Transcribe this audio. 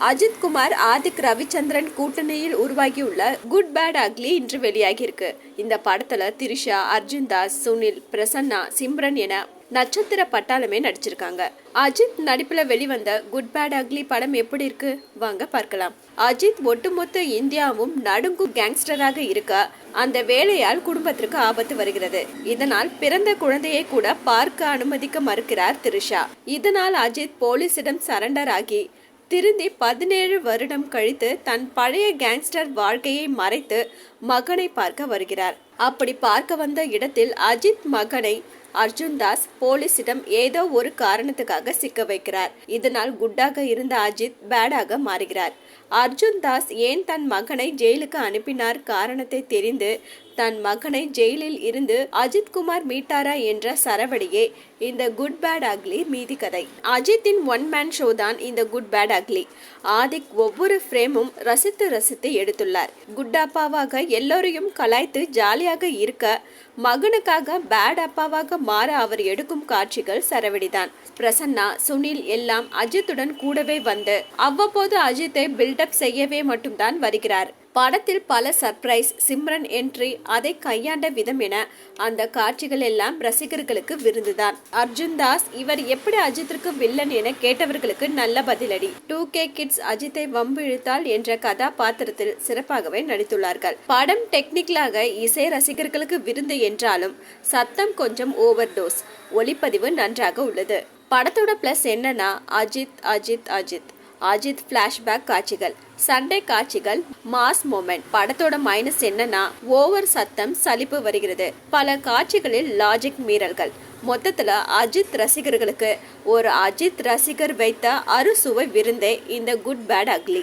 அஜித் குமார் ஆதிக் ரவிச்சந்திரன் கூட்டணியில் உருவாகியுள்ள good bad ugly இன்று வெளியாகியிருக்கு. இந்த படத்துல திரிஷா அர்ஜுன் தாஸ் சுனில் பிரசன்னா சிம்ரன் என நட்சத்திர பட்டாளமே நடிச்சிருக்காங்க. அஜித் நடிப்புல வெளிவந்த குட் பேட் அக்லி படம் எப்படி இருக்கு? வாங்க பார்க்கலாம். அஜித் ஒட்டுமொத்த இந்தியாவும் நடுங்கும் கேங்ஸ்டராக இருக்க அந்த வேலையால் குடும்பத்திற்கு ஆபத்து வருகிறது. இதனால் பிறந்த குழந்தையை கூட பார்க்க அனுமதிக்க மறுக்கிறார் திரிஷா. இதனால் அஜித் போலீசிடம் சரண்டர் ஆகி திருந்தி பதினேழு வருடம் கழித்து தன் பழைய கேங்ஸ்டர் வாழ்க்கையை மறைத்து மகனை பார்க்க வருகிறார். அப்படி பார்க்க வந்த இடத்தில் அஜித் மகனை அர்ஜுன் தாஸ் போலீசிடம் ஏதோ ஒரு காரணத்துக்காக சிக்க வைக்கிறார். இதனால் குட்டாக இருந்த அஜித் பேடாக மாறுகிறார். அர்ஜுன் தாஸ் ஏன் தன் மகனை ஜெயிலுக்கு அனுப்பினார் காரணத்தை தெரிந்து தன் மகனை ஜெயிலில் இருந்து அஜித் குமார் மீட்டாரா என்ற சரவடியே இந்த குட் பேட் அக்லி மீதி கதை. அஜித்தின் ஒன் மேன் ஷோ தான் இந்த குட் பேட் அக்லி ஆதிக் ஒவ்வொரு ஃப்ரேமும் ரசித்து ரசித்து எடுத்துள்ளார். குட்டாப்பாவாக எல்லோரையும் கலாய்த்து ஜாலியாக இருக்க மகனுக்காக பேட் அப்பாவாக மாற அவர் எடுக்கும் காட்சிகள் சரவெடிதான். பிரசன்னா சுனில் எல்லாம் அஜித்துடன் கூடவே வந்து அவ்வப்போது அஜித்தை பில்டப் செய்யவே மட்டும்தான் வருகிறார். படத்தில் பல சர்ப்ரைஸ் சிம்ரன் என்ட்ரி அதை கையாண்ட விதம் என அந்த காட்சிகள் எல்லாம் ரசிகர்களுக்கு விருந்துதான். அர்ஜுன் தாஸ் இவர் எப்படி அஜித்திற்கு வில்லன் என கேட்டவர்களுக்கு நல்ல பதிலடி. டூ கே கிட்ஸ் அஜித்தை வம்பு இழுத்தால் என்ற கதாபாத்திரத்தில் சிறப்பாகவே நடித்துள்ளார்கள். படம் டெக்னிக்கலாக இசை ரசிகர்களுக்கு விருந்து என்றாலும் சத்தம் கொஞ்சம் ஓவர் டோஸ் ஒளிப்பதிவு நன்றாக உள்ளது. படத்தோட பிளஸ் என்னன்னா அஜித் அஜித் அஜித். அஜித் ஃப்ளாஷ்பேக் காட்சிகள். சண்டை காட்சிகள் மாஸ் மொமெண்ட் படத்தோட மைனஸ் என்னன்னா ஓவர் சத்தம் சலிப்பு வருகிறது. பல காட்சிகளில் லாஜிக் மீறல்கள். மொத்தத்துல அஜித் ரசிகர்களுக்கு ஒரு அஜித் ரசிகர் வைத்த அறுசுவை விருந்தே இந்த குட் பேட் அக்லி